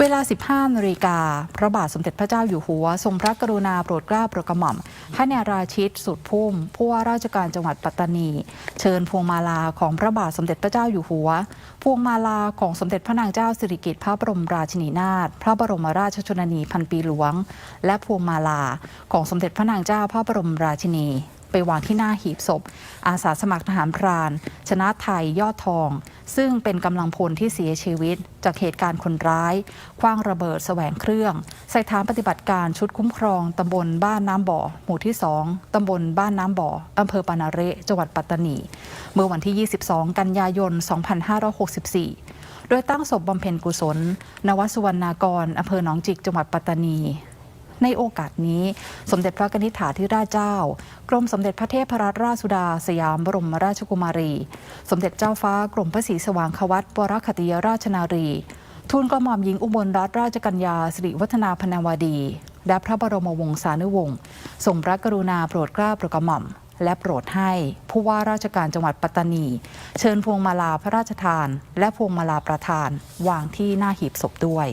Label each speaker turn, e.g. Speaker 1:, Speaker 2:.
Speaker 1: เวลา 15นาฬิกา พระบาทสมเด็จพระเจ้าอยู่หัว ทรงพระกรุณาโปรดเกล้าโปรดกระหม่อมให้แนราชิตสุดพุ่มผู้ว่าราชการจังหวัดปัตตานี เชิญพวงมาลาของพระบาทสมเด็จพระเจ้าอยู่หัว พวงมาลาของสมเด็จพระนางเจ้าสิริกิติ์พระบรมราชินีนาถ พระบรมราชชนนีพันปีหลวง และพวงมาลาของสมเด็จพระนางเจ้าพระบรมราชินี ไปวางที่หน้าหีบศพ อาสาสมัครทหารพราน ชนะไทยยอดทอง ซึ่งเป็นกำลังพลที่เสียชีวิต จากเหตุการณ์คนร้ายคว้างระเบิดแสวงเครื่อง ใส่ฐานปฏิบัติการชุดคุ้มครองตำบลบ้านน้ำบ่อ หมู่ที่ 2ตำบลบ้านน้ำบ่ออำเภอปานาเรจังหวัดปัตตานี เมื่อวันที่ 22 กันยายน 2564 โดยตั้งศพบำเพ็ญกุศล นวสุวรรณากรอำเภอหนองจิกจังหวัดปัตตานี ในโอกาสนี้ สมเด็จพระกนิษฐาธิราชเจ้า กรมสมเด็จพระเทพรัตนราชสุดา สยามบรมราชกุมารี สมเด็จเจ้าฟ้ากรมพระศรีสว่างควัตวรคติยราชนารี ทูลกระหม่อมหญิงอุบลรัตนราชกัญญาสิริวัฒนาพนาวดี และพระบรมวงศานุวงศ์ทรงพระกรุณาโปรดเกล้าโปรดกระหม่อมและโปรดให้ผู้ว่าราชการจังหวัดปัตตานี เชิญพวงมาลาพระราชทาน และพวงมาลาประธาน วางที่หน้าหีบศพด้วย